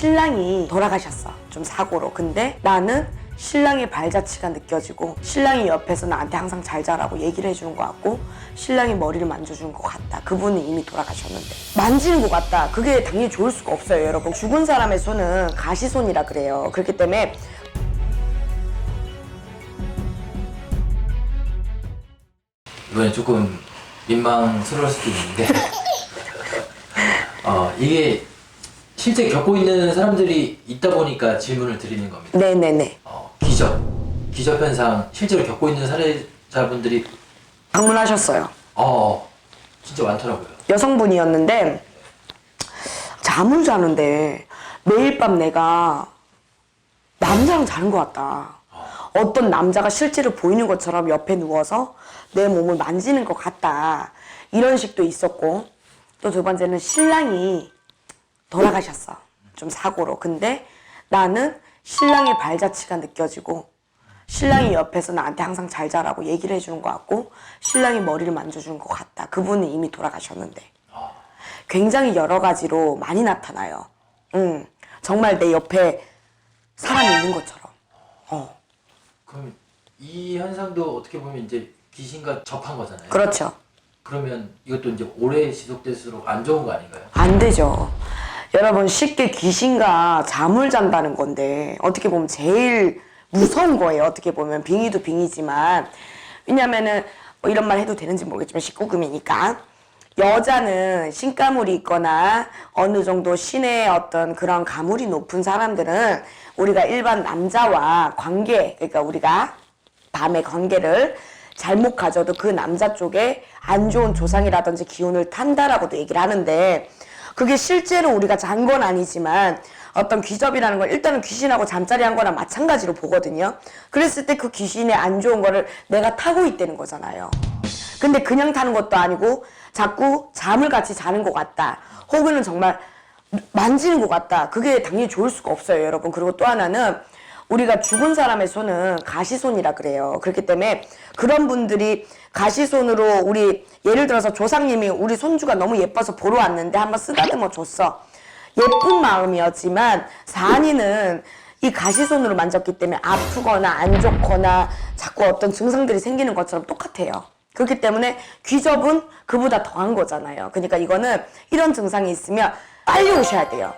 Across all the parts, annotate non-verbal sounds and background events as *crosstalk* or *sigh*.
신랑이 돌아가셨어. 좀 사고로. 근데 나는 신랑의 발자취가 느껴지고 신랑이 옆에서 나한테 항상 잘 자라고 얘기를 해주는 것 같고 신랑이 머리를 만져주는 것 같다. 그분은 이미 돌아가셨는데 만지는 것 같다. 그게 당연히 좋을 수가 없어요, 여러분. 죽은 사람의 손은 가시손이라 그래요. 그렇기 때문에 이번에 조금 민망스러울 수도 있는데 *laughs* 어, 이게 실제 겪고 있는 사람들이 있다 보니까 질문을 드리는 겁니다. 네네네. 어, 기접, 기접 현상 실제로 겪고 있는 사례자분들이 방문하셨어요. 어 진짜 많더라고요. 여성분이었는데 잠을 자는데 매일 밤 내가 남자랑 자는 것 같다. 어떤 남자가 실제로 보이는 것처럼 옆에 누워서 내 몸을 만지는 것 같다. 이런 식도 있었고 또 두 번째는 신랑이 돌아가셨어. 좀 사고로. 근데 나는 신랑의 발자취가 느껴지고 신랑이 옆에서 나한테 항상 잘 자라고 얘기를 해주는 것 같고 신랑이 머리를 만져주는 것 같다. 그분은 이미 돌아가셨는데 굉장히 여러 가지로 많이 나타나요. 음, 정말 내 옆에 사람이 있는 것처럼. 어, 그럼 이 현상도 어떻게 보면 이제 귀신과 접한 거잖아요. 그렇죠. 그러면 이것도 이제 오래 지속될수록 안 좋은 거 아닌가요? 안 되죠. 여러분 쉽게 귀신과 잠을 잔다는 건데 어떻게 보면 제일 무서운 거예요. 어떻게 보면 빙의도 빙의지만 왜냐면은 뭐 이런 말 해도 되는지 모르겠지만 19금이니까 여자는 신가물이 있거나 어느 정도 신의 어떤 그런 가물이 높은 사람들은 우리가 일반 남자와 관계 그러니까 우리가 밤의 관계를 잘못 가져도 그 남자 쪽에 안 좋은 조상이라든지 기운을 탄다라고도 얘기를 하는데 그게 실제로 우리가 잔 건 아니지만 어떤 귀접이라는 건 일단은 귀신하고 잠자리 한 거나 마찬가지로 보거든요. 그랬을 때 그 귀신의 안 좋은 거를 내가 타고 있다는 거잖아요. 근데 그냥 타는 것도 아니고 자꾸 잠을 같이 자는 것 같다. 혹은 정말 만지는 것 같다. 그게 당연히 좋을 수가 없어요, 여러분. 그리고 또 하나는 우리가 죽은 사람의 손은 가시손이라 그래요. 그렇기 때문에 그런 분들이 가시손으로 우리 예를 들어서 조상님이 우리 손주가 너무 예뻐서 보러 왔는데 한번 쓰다듬어 줬어. 예쁜 마음이었지만 산이는 이 가시손으로 만졌기 때문에 아프거나 안 좋거나 자꾸 어떤 증상들이 생기는 것처럼 똑같아요. 그렇기 때문에 귀접은 그보다 더한 거잖아요. 그러니까 이거는 이런 증상이 있으면 빨리 오셔야 돼요.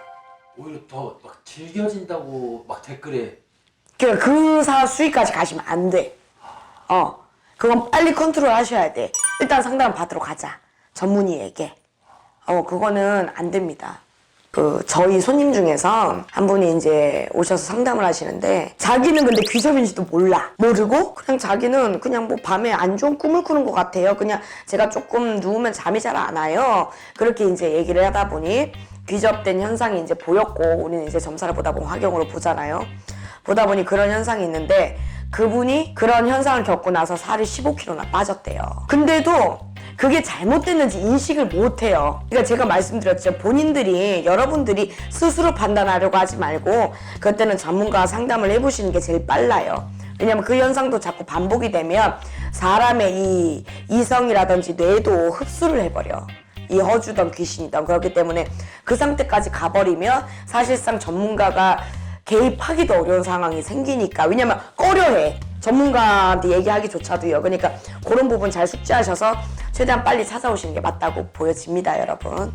오히려 더 막 질겨진다고 막 댓글에 그러니까 그사 수위까지 가시면 안 돼. 어. 그건 빨리 컨트롤 하셔야 돼. 일단 상담 받으러 가자. 전문의에게. 어, 그거는 안 됩니다. 그, 저희 손님 중에서 한 분이 이제 오셔서 상담을 하시는데, 자기는 근데 귀접인지도 몰라. 모르고, 그냥 자기는 그냥 뭐 밤에 안 좋은 꿈을 꾸는 것 같아요. 그냥 제가 조금 누우면 잠이 잘 안 와요. 그렇게 이제 얘기를 하다 보니, 귀접된 현상이 이제 보였고, 우리는 이제 점사를 보다 보면 화경으로 보잖아요. 보다 보니 그런 현상이 있는데 그분이 그런 현상을 겪고 나서 살이 15kg나 빠졌대요. 근데도 그게 잘못됐는지 인식을 못해요. 그러니까 제가 말씀드렸죠. 본인들이 여러분들이 스스로 판단하려고 하지 말고 그때는 전문가와 상담을 해보시는 게 제일 빨라요. 왜냐면 그 현상도 자꾸 반복이 되면 사람의 이 이성이라든지 뇌도 흡수를 해버려. 이 허주던 귀신이던 그렇기 때문에 그 상태까지 가버리면 사실상 전문가가 개입하기도 어려운 상황이 생기니까. 왜냐면 꺼려해. 전문가한테 얘기하기조차도요. 그러니까 그런 부분 잘 숙지하셔서 최대한 빨리 찾아오시는 게 맞다고 보여집니다 여러분